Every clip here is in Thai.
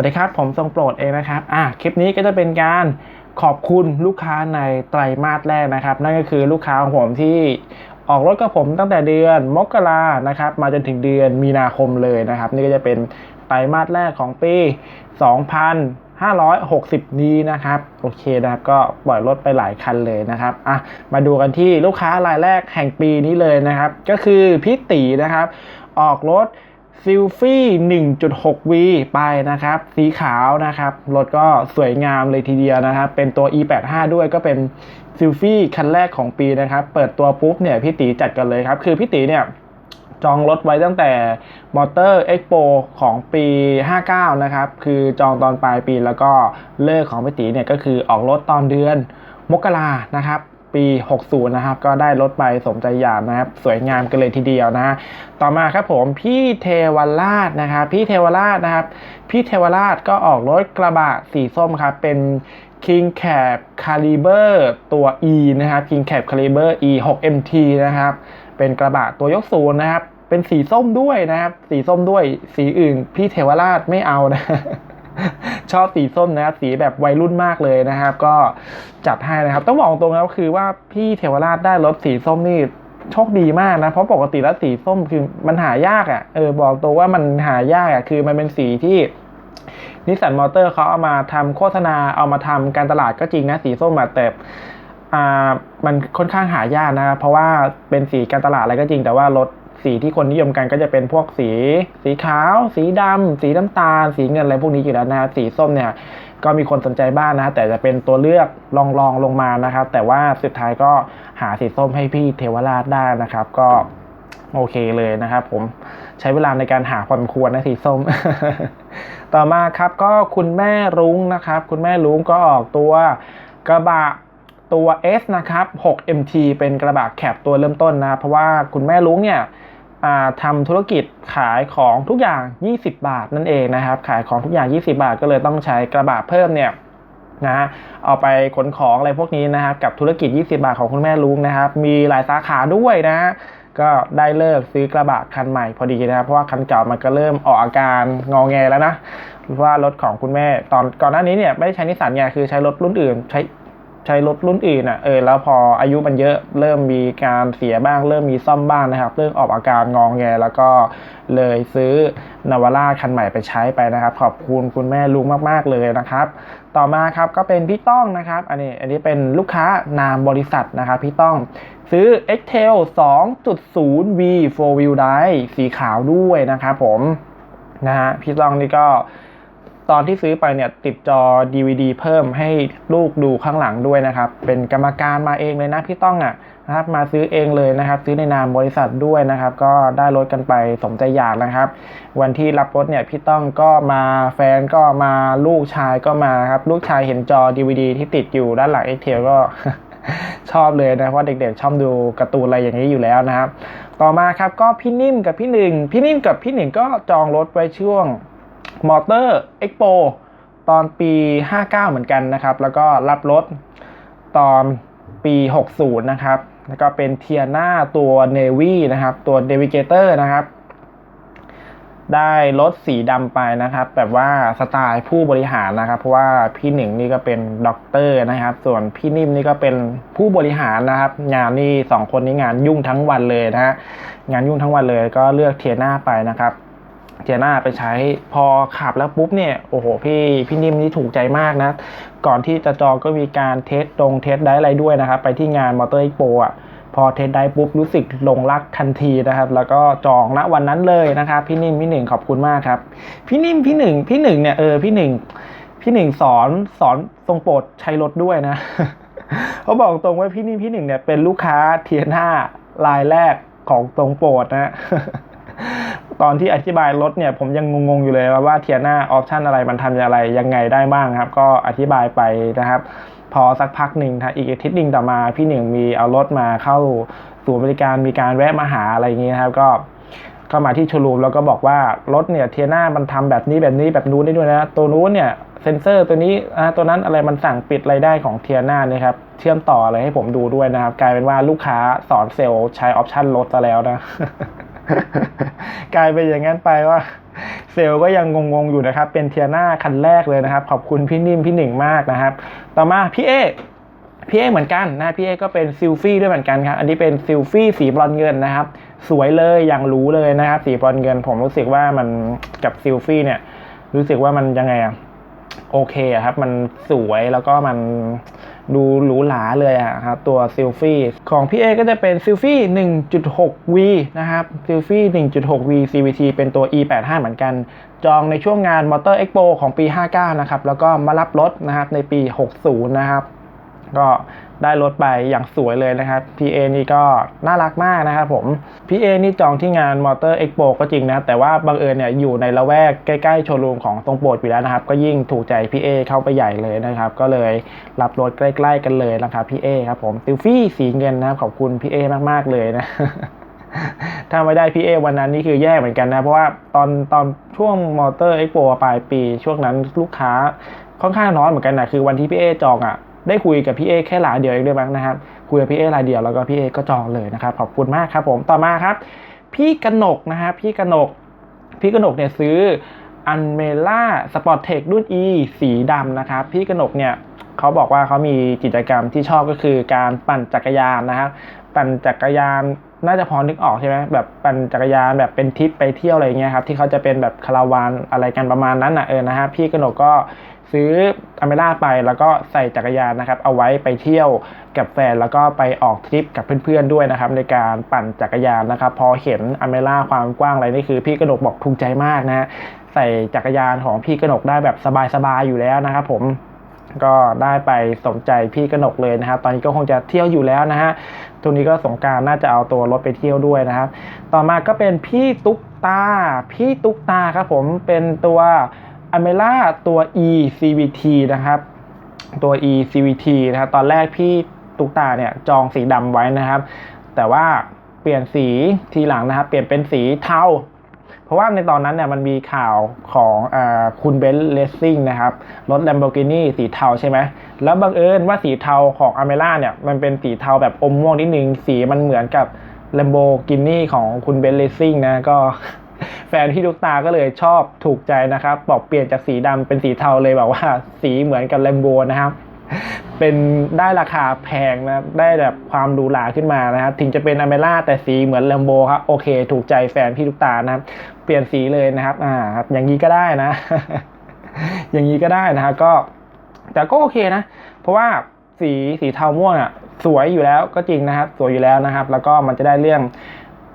วัสดีครับ ผมทรงโปรดเองนะครับ อะคลิปนี้ก็จะเป็นการขอบคุณลูกค้าในไตรมาสแรกนะครับ นั่นก็คือลูกค้าของผมที่ออกรถกับผมตั้งแต่เดือนมกรานะครับ มาจนถึงเดือนมีนาคมเลยนะครับ นี่ก็จะเป็นไตรมาสแรกของปี 2560 นี้นะครับ โอเคนะครับ ก็ปล่อยรถไปหลายคันเลยนะครับ อะ มาดูกันที่ลูกค้ารายแรกแห่งปีนี้เลยนะครับ ก็คือพี่ตีนะครับ ออกรถ ซิลฟี่ 1.6V ไปนะครับ สีขาวนะครับ รถก็สวยงามเลยทีเดียวนะครับ เป็นตัว E85 ด้วยก็เป็นซิลฟี่คันแรกของปีนะครับ เปิดตัวปุ๊บเนี่ยพี่ตีจัดกันเลยครับ คือพี่ตีเนี่ยจองรถไว้ตั้งแต่มอเตอร์เอ็กโปของปี 59 นะครับ คือจองตอนปลายปีแล้วก็เลิกของพี่ตีเนี่ยก็คือออกรถตอนเดือนมกรานะครับ ปี 60 นะครับ ก็ได้รถไปสมใจอยากนะครับ สวยงามกันเลยทีเดียวนะฮะต่อมาครับผมพี่เทวราชนะครับ พี่เทวราชนะครับ พี่เทวราชก็ออกรถกระบะสีส้มครับ เป็น King Cab Caliber ตัว E นะครับ King Cab Caliber E 6 MT นะครับ เป็นกระบะตัวยกสูงนะครับ เป็นสีส้มด้วยนะครับ สีส้มด้วย สีอื่น พี่เทวราชไม่เอานะ ชอบสีส้มนะครับสีแบบวัยรุ่นมากเลยนะครับ ก็จัดให้นะครับ ต้องบอกตรงนะคือว่าพี่เทวราชได้รถสีส้มนี่โชคดีมากนะ เพราะปกติแล้วสีส้มคือมันหายากอะ่ะเออบอกตัวว่ามันหายากอะ่ะคือมันเป็นสีที่นิสสันมอเตอร์เขาเอามาทำโฆษณาเอามาทำการตลาดก็จริงนะสีส้มแต่อ่มันค่อนข้างหายากนะครับเพราะว่าเป็นสีการตลาดอะไรก็จริงแต่ว่ารถ สีที่คนนิยมกันก็จะเป็นพวกสี สีขาว สีดำสีน้ำตาล สีเงินอะไรพวกนี้อยู่แล้วนะสีส้มเนี่ยก็มีคนสนใจบ้างนะ แต่จะเป็นตัวเลือกลองลองลงมานะครับ แต่ว่าสุดท้ายก็หาสีส้มให้พี่เทวราชได้นะครับ ก็โอเคเลยนะครับผมใช้เวลาในการหาพอสมควรนะสีส้ม ต่อมาครับก็คุณแม่รุ้งนะครับ คุณแม่รุ้งก็ออกตัวกระบะตัว S นะครับ 6MT เป็นกระบะแคปตัวเริ่มต้นนะ เพราะว่าคุณแม่รุ้งเนี่ย ทำธุรกิจขายของทุกอย่าง 20 บาทนั่นเองนะครับ ขายของทุกอย่าง 20 บาท ก็เลยต้องใช้กระบะเพิ่มเนี่ยนะฮะเอาไปขนของอะไรพวกนี้นะครับกับธุรกิจ 20 บาทของคุณแม่ลุงนะครับ มีหลายสาขาด้วยนะ ก็ได้เลิกซื้อกระบะคันใหม่พอดีนะครับ เพราะว่าคันเก่ามันก็เริ่มออกอาการงอแงแล้วนะว่ารถของคุณแม่ตอนก่อนหน้านี้เนี่ยไม่ได้ใช้นิสสันไงคือใช้รถรุ่นอื่นใช้ ใช้รถรุ่นอื่นอะเออแล้วพออายุมันเยอะเริ่มมีการเสียบ้าง เริ่มมีซ่อมบ้างนะครับ เริ่มออกอาการงองแงแล้วก็เลยซื้อนาวาร่าคันใหม่ไปใช้ไปนะครับ ขอบคุณคุณแม่ลุงมาก ๆ เลยนะครับ ต่อมาครับก็เป็นพี่ต้องนะครับ อันนี้อันนี้เป็นลูกค้านามบริษัทนะครับพี่ต้องซื้อ Excel 2.0V 4 Wheel Drive สีขาวด้วยนะครับผมนะฮะพี่ต้องนี่ก็ ตอนที่ซื้อไปเนี่ยติดจอ DVD เพิ่มให้ลูกดูข้างหลังด้วยนะครับ เป็นกรรมการมาเองเลยนะพี่ต้องอะนะครับมาซื้อเองเลยนะครับ ซื้อในนามบริษัทด้วยนะครับ ก็ได้รถกันไปสมใจอยากนะครับ วันที่รับรถเนี่ยพี่ต้องก็มาแฟนก็มาลูกชายก็มาครับ ลูกชายเห็นจอ DVD ที่ติดอยู่ด้านหลัง Excel ก็ชอบเลยนะเพราะเด็กๆชอบดูการ์ตูนอะไรอย่างนี้อยู่แล้วนะครับ ต่อมาครับก็พี่นิ่มกับพี่หนึ่งพี่นิ่มกับพี่หนึ่งก็จองรถไว้ช่วง มอเตอร์เอ็กโปตอนปี 59 เหมือนกันนะครับ แล้วก็รับรถตอนปี 60 นะครับ แล้วก็เป็นเทียนาตัวเนวีนะครับ ตัวเดวิเกเตอร์นะครับ ได้รถสีดำไปนะครับ แบบว่าสไตล์ผู้บริหารนะครับ เพราะว่าพี่หนึ่งนี่ก็เป็นด็อกเตอร์นะครับ ส่วนพี่นิ่มนี่ก็เป็นผู้บริหารนะครับ งานนี่สองคนนี้งานยุ่งทั้งวันเลยนะฮะ งานยุ่งทั้งวันเลยก็เลือกเทียนาไปนะครับ เทียนาไปใช้พอขับแล้วปุ๊บเนี่ยโอ้โหพี่พี่นิ่มนี่ถูกใจมากนะ ก่อนที่จะจองก็มีการเทสตรงเทสได้อะไรด้วยนะครับ ไปที่งานมอเตอร์ e โปอะพอเทสได้ปุ๊บรู้สึกหลงรักทันทีนะครับ แล้วก็จองณวันนั้นเลยนะครับ พี่นิ่มพี่หนึ่งขอบคุณมากครับ พี่นิ่มพี่หนึ่งพี่หนึ่งเนี่ยเออพี่หนึ่งพี่หนึ่งสอนสอนทรงโปรดใช้รถด้วยนะเขาบอกตรงว่าพี่นิ่มพี่หนึ่งเนี่ยเป็นลูกค้าเทียน่ารายแรกของตรงโปรดนะ ตอนที่อธิบายรถเนี่ยผมยังงงๆอยู่เลยว่าเทียน่าออปชันอะไรมันทำอะไรยังไงได้บ้างครับ ก็อธิบายไปนะครับ พอสักพักหนึ่งครับอีกอาทิตย์หนึ่งต่อมาพี่หนึ่งมีเอารถมาเข้าสู่บริการมีการแวะมาหาอะไรอย่างนี้นะครับก็ก็มาที่โชว์รูมแล้วก็บอกว่ารถเนี่ยเทียน่ามันทำแบบนี้แบบนี้แบบนู้นได้ด้วยนะตัวนู้นเนี่ยเซนเซอร์ตัวนี้ตัวนั้นอะไรมันสั่งปิดอะไรได้ของเทียน่าเนี่ยครับเชื่อมต่ออะไรให้ผมดูด้วยนะครับ กลายเป็นว่าลูกค้าสอนเซลล์ใช้ออปชันรถซะแล้วนะ กลายเป็นอย่างนั้นไปว่า เซลล์ก็ยังงงๆอยู่นะครับ เป็นเทียน่าคันแรกเลยนะครับ ขอบคุณพี่นิ่มพี่หนึ่งมากนะครับ ต่อมาพี่เอพี่เอเหมือนกันนะพี่เอก็เป็นซิลฟี่ด้วยเหมือนกันครับ อันนี้เป็นซิลฟี่สีบรอนเงินนะครับ สวยเลยอย่างรู้เลยนะครับ สีบรอนเงิน ผมรู้สึกว่ามันกับซิลฟี่เนี่ย รู้สึกว่ามันยังไงอะโอเคอะครับ มันสวยแล้วก็มัน ดูหรูหราเลยอะครับตัวซิลฟี่ของพี่เอก็จะเป็นซิลฟี่ 1.6V นะครับซิลฟี่ 1.6V CVT เป็นตัว E85 เหมือนกัน จองในช่วงงานมอเตอร์เอ็กโปของปี 59 นะครับ แล้วก็มารับรถนะครับในปี 60 นะครับ ก็ได้รถไปอย่างสวยเลยนะครับ PA นี่ก็น่ารักมากนะครับผม PA นี่จองที่งาน Motor Expo ก็จริงนะ แต่ว่าบังเอิญเนี่ยอยู่ในละแวกใกล้ๆโชว์รูมของตรงโปรดอยู่แล้วนะครับ ก็ยิ่งถูกใจ PA เข้าไปใหญ่เลยนะครับ ก็เลยรับรถใกล้ๆกันเลยนะครับ PA ครับผมติลฟี่สีเงินนะครับ ขอบคุณ PA มากๆเลยนะถ้าไม่ได้พี่เอวันนั้นนี่คือแย่เหมือนกันนะ เพราะว่าตอนตอนช่วงมอเตอร์เอ็กโปปลายปี ช่วงนั้นลูกค้าค่อนข้างน้อยเหมือนกันนะคือวันที่พี่เอจองอะ ได้คุยกับพี่เอแค่หลายเดียวเองด้วยมั้งนะครับคุยกับพี่เอรายเดียวแล้วก็พี่เอก็จองเลยนะครับขอบคุณมากครับผมต่อมาครับ พี่กนกนะครับพี่กนก พี่กนกเนี่ยซื้ออันเมล่าสปอร์ตเทครุ่น E สีดำนะครับ พี่กนกเนี่ยเขาบอกว่าเขามีกิจกรรมที่ชอบก็คือการปั่นจักรยานนะครับ ปั่นจักรยาน น่าจะพอนึกออกใช่ไหมแบบปั่นจักรยานแบบเป็นทริปไปเที่ยวอะไรเงี้ยครับที่เขาจะเป็นแบบคาราวานอะไรกันประมาณนั้นอะเออนะฮะพี่กนกก็ซื้ออเมล่าไปแล้วก็ใส่จักรยานนะครับ เอาไว้ไปเที่ยวกับแฟนแล้วก็ไปออกทริปกับเพื่อนๆด้วยนะครับ ในการปั่นจักรยานนะครับ พอเห็นอเมล่าความกว้างอะไรนี่คือ พี่กนกบอกถูกใจมากนะฮะใส่จักรยานของพี่กนกได้แบบสบายๆอยู่แล้วนะครับผม ก็ได้ไปสมใจพี่กนกเลยนะครับ ตอนนี้ก็คงจะเที่ยวอยู่แล้วนะฮะตรงนี้ก็สงการน่าจะเอาตัวรถไปเที่ยวด้วยนะครับ ต่อมาก็เป็นพี่ตุ๊กตา พี่ตุ๊กตาครับผมเป็นตัวอเมล่าตัว e CVT นะครับ ตัว e CVT นะครับตอนแรกพี่ตุ๊กตาเนี่ยจองสีดำไว้นะครับ แต่ว่าเปลี่ยนสีทีหลังนะครับ เปลี่ยนเป็นสีเทา เพราะว่าในตอนนั้นเนี่ยมันมีข่าวของอคุณเบนซ์เลสซิ่งนะครับ รถ Lamborghini สีเทาใช่ไหม แล้วบังเอิญว่าสีเทาของอเมล่าเนี่ย มันเป็นสีเทาแบบอมม่วงนิดนึง สีมันเหมือนกับ Lamborghini ของคุณเบนซ์เลสซิ่งนะก็แฟนพี่ลูกตาก็เลยชอบถูกใจนะครับ บอกเปลี่ยนจากสีดำเป็นสีเทาเลยแบบว่าสีเหมือนกับ Lambo นะครับ เป็นได้ราคาแพงนะได้แบบความหรูหราขึ้นมานะครับถึงจะเป็นอเมล่าแต่สีเหมือนแลมโบครับโอเค ถูกใจแฟนพี่ลูกตานะครับ เปลี่ยนสีเลยนะครับอ่าครับอย่างนี้ก็ได้นะ อย่างนี้ก็ได้นะครับก็ แต่ก็โอเคนะ เพราะว่าสีสีเทาม่วงอะ สวยอยู่แล้วก็จริงนะครับ สวยอยู่แล้วนะครับ แล้วก็มันจะได้เรื่อง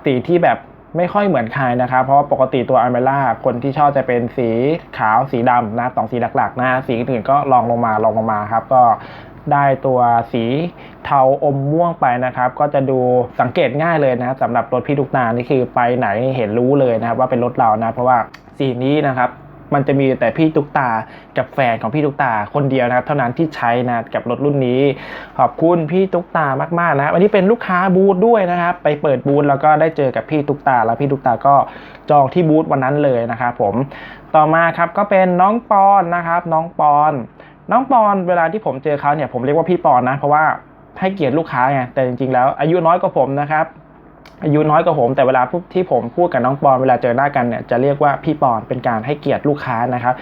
สีที่แบบ ไม่ค่อยเหมือนใครนะครับ เพราะปกติตัวอ m เมล่าคนที่ชอบจะเป็นสีขาวสีดำนะสองสีหลักๆนะสีอื่นก็ลองลงมาลองลงมาครับก็ได้ตัวสีเทาอมม่วงไปนะครับ ก็จะดูสังเกตง่ายเลยนะสำหรับรถพี่ทุกนานี่คือไปไหนเห็นรู้เลยนะครับว่าเป็นรถเรานะ เพราะว่าสีนี้นะครับ มันจะมีแต่พี่ตุ๊กตากับแฟนของพี่ตุ๊กตาคนเดียวนะครับ เท่านั้นที่ใช้นะกับรถรุ่นนี้ ขอบคุณพี่ตุ๊กตามากๆนะครับอันนี้เป็นลูกค้าบูธด้วยนะครับ ไปเปิดบูธแล้วก็ได้เจอกับพี่ตุ๊กตา แล้วพี่ตุ๊กตาก็จองที่บูธวันนั้นเลยนะครับผมต่อมาครับก็เป็นน้องปอนนะครับ น้องปอนน้องปอนเวลาที่ผมเจอเขาเนี่ยผมเรียกว่าพี่ปอนนะ เพราะว่าให้เกียรติลูกค้าไงแต่จริงๆแล้วอายุน้อยกว่าผมนะครับ อายุน้อยกว่าผมแต่เวลาที่ผมพูดกับน้องปอนเวลาเจอหน้ากันเนี่ยจะเรียกว่าพี่ปอนเป็นการให้เกียรติลูกค้านะครับ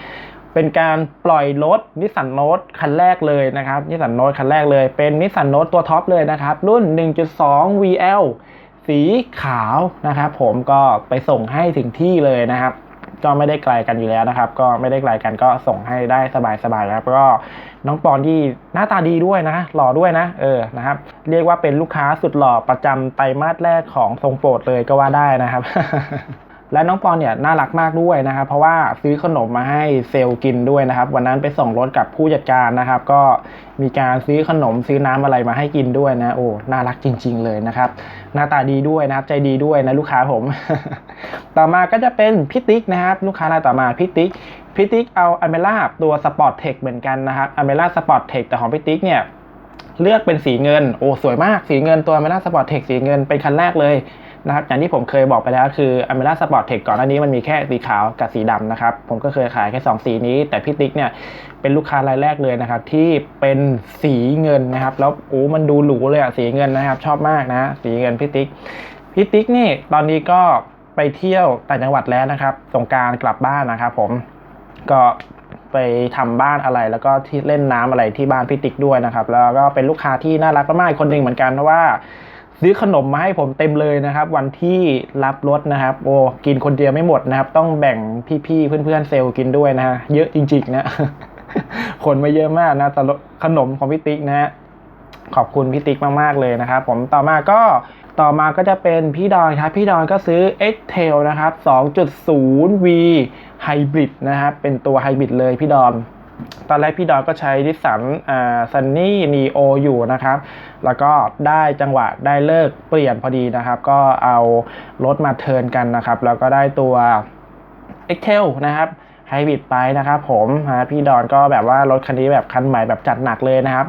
เป็นการปล่อยรถนิสสันโนตคันแรกเลยนะครับนิสสันโนตคันแรกเลย เป็นนิสสันโนตตัวท็อปเลยนะครับ รุ่น 1.2 VL สีขาวนะครับ ผมก็ไปส่งให้ถึงที่เลยนะครับ ก็ไม่ได้ไกลกันอยู่แล้วนะครับ ก็ไม่ได้ไกลกันก็ส่งให้ได้สบายๆนะครับก็น้องปอนที่หน้าตาดีด้วยนะหล่อด้วยนะเออนะครับ เรียกว่าเป็นลูกค้าสุดหล่อประจำไตรมาสแรกของทรงโปรดเลยก็ว่าได้นะครับ และน้องปอนเนี่ยน่ารักมากด้วยนะครับ เพราะว่าซื้อขนมมาให้เซลล์กินด้วยนะครับ วันนั้นไปส่งรถกับผู้จัดการนะครับ ก็มีการซื้อขนมซื้อน้ำอะไรมาให้กินด้วยนะ โอ้น่ารักจริง ๆ เลยนะครับ หน้าตาดีด้วยนะครับ ใจดีด้วยนะลูกค้าผม ต่อมาก็จะเป็นพี่ติ๊กนะครับ ลูกค้ารายต่อมาพี่ติ๊กพี่ติ๊กเอาอเมล่าตัวสปอร์ตเทคเหมือนกันนะครับอเมล่าสปอร์ตเทคแต่ของพี่ติ๊กเนี่ยเลือกเป็นสีเงิน โอ้สวยมากสีเงินตัวอเมล่าสปอร์ตเทคสีเงินเป็นคันแรกเลย นะครับอย่างที่ผมเคยบอกไปแล้วคืออเมร่าสปอร์ตเทคก่อนหน้านี้มันมีแค่สีขาวกับสีดำนะครับ ผมก็เคยขายแค่ 2 สีนี้ แต่พี่ติ๊กเนี่ยเป็นลูกค้ารายแรกเลยนะครับ ที่เป็นสีเงินนะครับ แล้วโอ้มันดูหรูเลยอะสีเงินนะครับ ชอบมากนะ สีเงินพี่ติ๊กพี่ติ๊กนี่ตอนนี้ก็ไปเที่ยวต่างจังหวัดแล้วนะครับสงการกลับบ้านนะครับผมก็ไปทำบ้านอะไรแล้วก็ที่เล่นน้ำอะไรที่บ้านพี่ติ๊กด้วยนะครับ แล้วก็เป็นลูกค้าที่น่ารักมากๆคนหนึ่งเหมือนกันเพราะว่า ซื้อขนมมาให้ผมเต็มเลยนะครับ วันที่รับรถนะครับ โอ้กินคนเดียวไม่หมดนะครับ ต้องแบ่งพี่ๆเพื่อนๆเซลล์กินด้วยนะฮะเยอะจริงๆนะคนมาเยอะมากนะแต่ขนมของพี่ติ๊กนะฮะขอบคุณพี่ติ๊กมากๆเลยนะครับ ผมต่อมาก็ต่อมาก็จะเป็นพี่ดอนครับ พี่ดอนก็ซื้อ x t a i l นะครับ 2.0V Hybrid นะครับ เป็นตัวไฮบริดเลยพี่ดอน ตอนแรกพี่ดอนก็ใช้ดิสันอ่าซันนี่นีโออยู่นะครับ แล้วก็ได้จังหวะได้เลิกเปลี่ยนพอดีนะครับ ก็เอารถมาเทิร์นกันนะครับ แล้วก็ได้ตัว e x t e l นะครับไฮบริดไปนะครับผมนะพี่ดอนก็แบบว่ารถคันนี้แบบคันใหม่แบบจัดหนักเลยนะครับ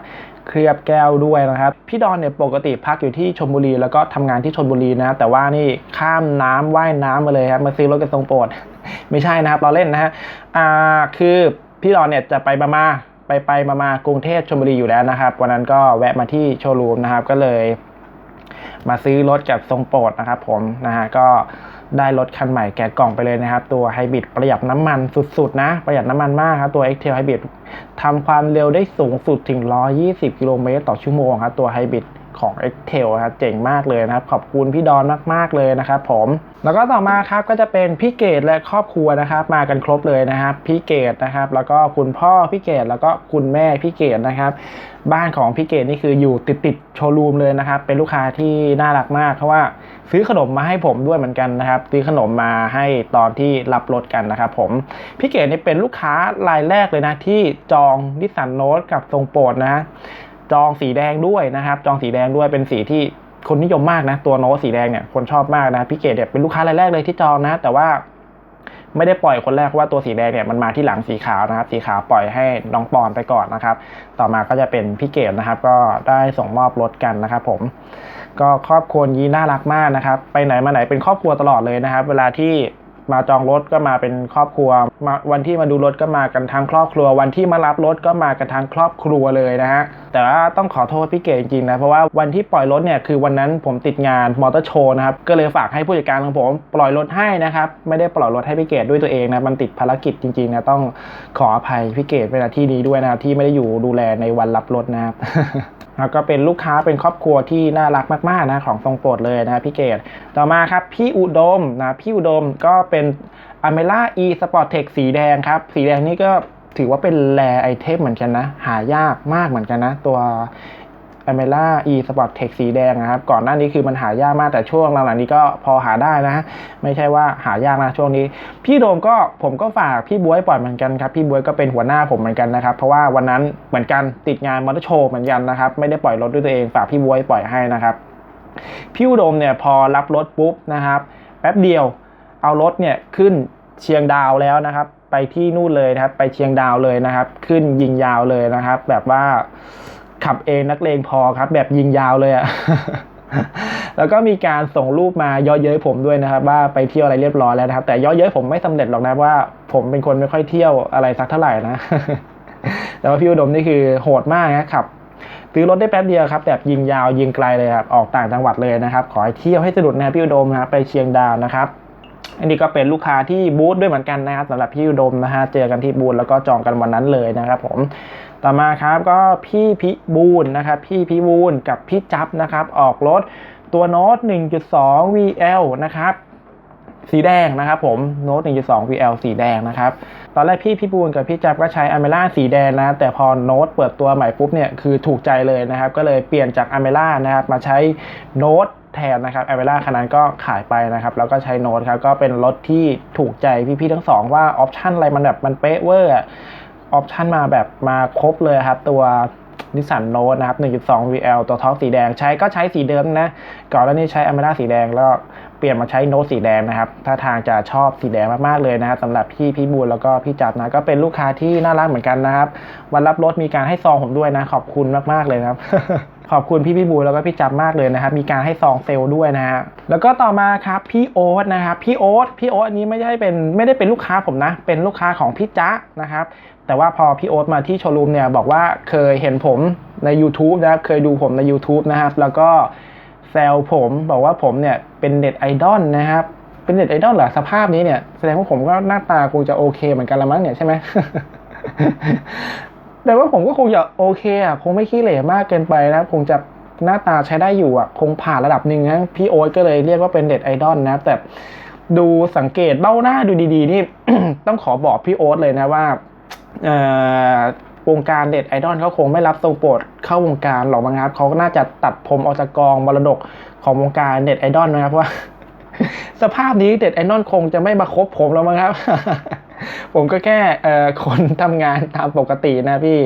เคลือบแก้วด้วยนะครับ พี่ดอนเนี่ยปกติพักอยู่ที่ชลบุรี แล้วก็ทำงานที่ชลบุรีนะแต่ว่านี่ข้ามน้ำว่ายน้ำมาเลยครับมาซื้อรถกันทรงโปรดไม่ใช่นะครับเราเล่นนะฮะอ่าคือ พี่ดอนเนี่ยจะไปมามาไปไปมามากรุงเทพชลบุรีอยู่แล้วนะครับ วันนั้นก็แวะมาที่โชว์รูมนะครับ ก็เลยมาซื้อรถกับทรงโปรดนะครับผมนะฮะก็ได้รถคันใหม่แกะกล่องไปเลยนะครับ ตัวไฮบริดประหยัดน้ำมันสุดๆนะ ประหยัดน้ำมันมากครับ ตัว x t a i l Hybrid ทำความเร็วได้สูงสุดถึง 120 กิโลเมตรต่อชั่วโมงครับ ตัวไฮบริด ของ x t a i l ครับเจ๋งมากเลยนะครับ ขอบคุณพี่ดอนมาก ๆ เลยนะครับผมแล้วก็ต่อมาครับก็จะเป็นพี่เกดและครอบครัวนะครับมากันครบเลยนะครับพี่เกดนะครับ แล้วก็คุณพ่อพี่เกดแล้วก็คุณแม่พี่เกดนะครับ บ้านของพี่เกดนี่คืออยู่ติดติดๆโชว์รูมเลยนะครับ เป็นลูกค้าที่น่ารักมากเพราะว่าซื้อขนมมาให้ผมด้วยเหมือนกันนะครับ ซื้อขนมมาให้ตอนที่รับรถกันนะครับ ผมพี่เกดนี่เป็นลูกค้ารายแรกเลยนะที่จองนิสสันโนตกับทรงโปรดนะ จองสีแดงด้วยนะครับ จองสีแดงด้วยเป็นสีที่คนนิยมมากนะ ตัวโน้ตสีแดงเนี่ยคนชอบมากนะพี่เกดเนี่ยเป็นลูกค้ารายแรกเลยที่จองนะ แต่ว่าไม่ได้ปล่อยคนแรกเพราะว่าตัวสีแดงเนี่ยมันมาที่หลังสีขาวนะครับ สีขาวปล่อยให้น้องปอนไปก่อนนะครับ ต่อมาก็จะเป็นพี่เกดนะครับ ก็ได้ส่งมอบรถกันนะครับ ผม ก็ครอบครัวนี้น่ารักมากนะครับ ไปไหนมาไหนเป็นครอบครัวตลอดเลยนะครับ เวลาที่ มาจองรถก็มาเป็นครอบครัวมาวันที่มาดูรถก็มากันทั้งครอบครัว วันที่มารับรถก็มากันทั้งครอบครัวเลยนะฮะ แต่ว่าต้องขอโทษพี่เก๋จริงๆนะ เพราะว่าวันที่ปล่อยรถเนี่ยคือวันนั้นผมติดงานมอเตอร์โชว์นะครับ ก็เลยฝากให้ผู้จัดการของผมปล่อยรถให้นะครับ ไม่ได้ปล่อยรถให้พี่เกดด้วยตัวเองนะ มันติดภารกิจจริงๆนะต้องขออภัยพี่เกดเวลาที่นี้ด้วยนะครับที่ไม่ได้อยู่ดูแลในวันรับรถนะครับแล้วก็เป็นลูกค้าเป็นครอบครัวที่น่ารักมากๆนะของทรงโปรดเลยนะพี่เกดต่อมาครับพี่อุดมนะพี่อุดมก็เป็นอเมล่า e Sport Tech สีแดงครับ สีแดงนี่ก็ถือว่าเป็นแรไอเทมเหมือนกันนะ หายากมากเหมือนกันนะ ตัวอเมล่า e Sport Tech สีแดงนะครับ ก่อนหน้านี้คือมันหายากมากแต่ช่วงหลังๆนี้ก็พอหาได้นะ ไม่ใช่ว่าหายากนะช่วงนี้ พี่โดมก็ผมก็ฝากพี่บวยปล่อยเหมือนกันครับ พี่บวยก็เป็นหัวหน้าผมเหมือนกันนะครับ เพราะว่าวันนั้นเหมือนกันติดงานมอเตอร์โชว์เหมือนกันนะครับ ไม่ได้ปล่อยรถด้วยตัวเองฝากพี่บวยปล่อยให้นะครับ พี่อุดมเนี่ยพอรับรถปุ๊บนะครับ แป๊บเดียว เอารถเนี่ยขึ้นเชียงดาวแล้วนะครับ ไปที่นู่นเลยนะครับ ไปเชียงดาวเลยนะครับ ขึ้นยิงยาวเลยนะครับ แบบว่าขับเองนักเลงพอครับ แบบยิงยาวเลยอะแล้วก็มีการส่งรูปมาเย่อเย้ยผมด้วยนะครับ ว่าไปเที่ยวอะไรเรียบร้อยแล้วนะครับ แต่เย่อเย้ยผมไม่สำเร็จหรอกนะว่า ผมเป็นคนไม่ค่อยเที่ยวอะไรสักเท่าไหร่นะแต่ว่าพี่อุดมนี่คือโหดมากนะครับซื้อรถได้แป๊บเดียวครับแบบยิงยาวยิงไกลเลยครับออกต่างจังหวัดเลยนะครับ ขอให้เที่ยวให้สนุกนะพี่อุดมนะไปเชียงดาวนะครับ อันนี้ก็เป็นลูกค้าที่บูธด้วยเหมือนกันนะครับสำหรับพี่อุดมนะฮะเจอกันที่บูธแล้วก็จองกันวันนั้นเลยนะครับผมต่อมาครับก็พี่พิบูลนะครับพี่พิบูลกับพี่จับนะครับออกรถตัวโน้ต1.2 VL นะครับสีแดงนะครับผมโน้ต1.2 VL สีแดงนะครับตอนแรกพี่พี่บูลกับพี่จับก็ใช้อเมล่าสีแดงนะ แต่พอโน้ตเปิดตัวใหม่ปุ๊บเนี่ยคือถูกใจเลยนะครับ ก็เลยเปลี่ยนจากอเมล่านะครับมาใช้โน้ต แทนนะครับอเมล่าคันนั้นก็ขายไปนะครับแล้วก็ใช้โน้ตครับก็เป็นรถที่ถูกใจพี่ๆทั้งสองว่าออปชันอะไรมันแบบมันเป๊ะเวอร์ออปชันมาแบบมาครบเลยครับตัวนิสสันโน้ตนะครับ 1.2 VL ตัวท็อปสีแดงใช้ก็ใช้สีเดิมนะ ก่อนแล้วนี่ใช้อเมร่าสีแดงแล้วเปลี่ยนมาใช้โน้ตสีแดงนะครับ ถ้าทางจะชอบสีแดงมากๆเลยนะครับสำหรับพี่พี่บูลแล้วก็พี่จับนะ ก็เป็นลูกค้าที่น่ารักเหมือนกันนะครับ วันรับรถมีการให้ซองผมด้วยนะ ขอบคุณมากๆเลยครับ ขอบคุณพี่พี่บูแล้วก็พี่จับมากเลยนะครับ มีการให้ซองเซลล์ด้วยนะฮะแล้วก็ต่อมาครับพี่โอ๊ตนะครับพี่โอ๊ตพี่โอ๊ตอันนี้ไม่ใช่เป็นไม่ได้เป็นลูกค้าผมนะ เป็นลูกค้าของพี่จ๊ะนะครับแต่ว่าพอพี่โอ๊ตมาที่โชว์รูมเนี่ยบอกว่าเคยเห็นผมใน YouTube นะครับเคยดูผมใน YouTube นะครับ แล้วก็แซวผมบอกว่าผมเนี่ยเป็นเน็ตไอดอลนะครับเป็นเน็ตไอดอลเหรอสภาพนี้เนี่ยแสดงว่าผมก็หน้าตาคงจะโอเคเหมือนกันละมั้งเนี่ยใช่ไหม แต่ว่าผมก็คงจะโอเคอะคงไม่ขี้เหร่มากเกินไปนะคงจะหน้าตาใช้ได้อยู่อะคงผ่านระดับหนึ่งนะพี่โอ๊ตก็เลยเรียกว่าเป็นเน็ตไอดอลนะแต่ดูสังเกตเบ้าหน้าดูดีๆ นี่ ต้องขอบอกพี่โอ๊ตเลยนะว่าวงการเด็ดไอดอลเขาคงไม่รับทรงโปรดเข้าวงการหรอกมั้งครับเขาก็น่าจะตัดผมออกจากกองมรดกของวงการเด็ดไอดอลนะครับเพราะว่า สภาพนี้เด็ดไอดอลคงจะไม่มาคบผมแล้วมั้งครับ ผมก็แค่คนทำงานตามปกตินะพี่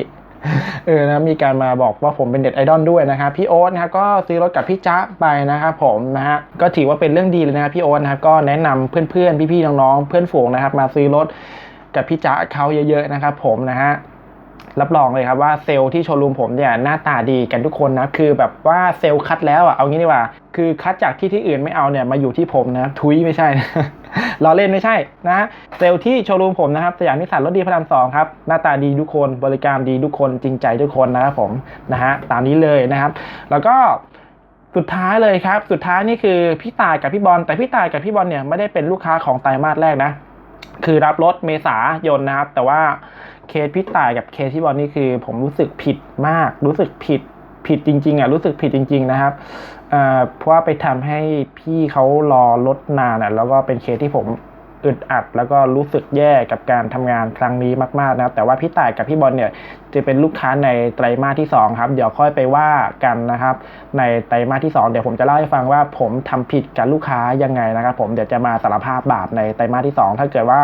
เออนะมีการมาบอกว่าผมเป็นเด็ดไอดอลด้วยนะครับพี่โอ๊ตนะครับก็ซื้อรถกับพี่จ๊ะไปนะครับผมนะฮะก็ถือว่าเป็นเรื่องดีเลยนะครับพี่โอ๊ตนะครับก็แนะนำเพื่อนๆพี่ๆน้องๆเพื่อนฝูงนะครับ มาซื้อรถกับพี่จ๊ะเขาเยอะๆนะครับผมนะฮะ รับรองเลยครับว่าเซลล์ที่โชว์รูมผมเนี่ยหน้าตาดีกันทุกคนนะคือแบบว่าเซลล์คัดแล้วอะเอางี้ดีกว่า คือคัดจากที่ที่อื่นไม่เอาเนี่ยมาอยู่ที่ผมนะทุยไม่ใช่นะล้อเล่นไม่ใช่นะเซลล์ที่โชว์รูมผมนะครับสยามนิสสันรถดีพระรามสองครับหน้าตาดีทุกคนบริการดีทุกคนจริงใจทุกคนนะครับผมนะฮะตามนี้เลยนะครับ แล้วก็สุดท้ายเลยครับ สุดท้ายนี่คือพี่ตายกับพี่บอลแต่พี่ตายกับพี่บอลเนี่ยไม่ได้เป็นลูกค้าของไตรมาสแรกนะ คือรับรถเมษายนนะครับแต่ว่า เคสพี่ต่ายกับเคสที่บอลนี่คือ ผมรู้สึกผิดมาก รู้สึกผิดผิดจริงๆอะรู้สึกผิดจริง ๆ นะครับเอ่อเพราะว่าไปทำให้พี่เขารอรถนานอะแล้วก็เป็นเคสที่ผมอึดอัด แล้วก็รู้สึกแย่กับการทำงานครั้งนี้มากๆนะครับแต่ว่าพี่ต่ายกับพี่บอลเนี่ยจะเป็นลูกค้าในไตรมาสที่สองครับ เดี๋ยวค่อยไปว่ากันนะครับ ในไตรมาสที่ 2 เดี๋ยวผมจะเล่าให้ฟังว่าผมทำผิดกับลูกค้ายังไงนะครับ ผมเดี๋ยวจะมาสารภาพบาปในไตรมาสที่ 2 ถ้าเกิดว่า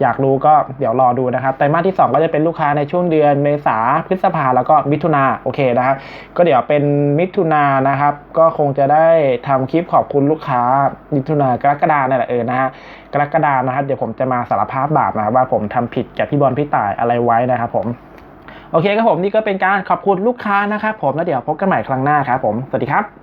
อยากรู้ก็เดี๋ยวรอดูนะครับไตรมาสที่ 2 ก็จะเป็นลูกค้าในช่วงเดือนเมษาพฤษภาแล้วก็มิถุนาโอเคนะครับก็เดี๋ยวเป็นมิถุนานะครับ ก็คงจะได้ทำคลิปขอบคุณลูกค้ามิถุนากรกฎาเนี่ยแหละเออนะฮะกรกฎานะครับเดี๋ยวผมจะมาสารภาพบาปนะครับว่าผมทำผิดกับพี่บอลพี่ต่ายอะไรไว้นะครับผม โอเคครับผมนี่ก็เป็นการขอบคุณลูกค้านะครับผมแล้วเดี๋ยวพบกันใหม่ครั้งหน้าครับผมสวัสดีครับ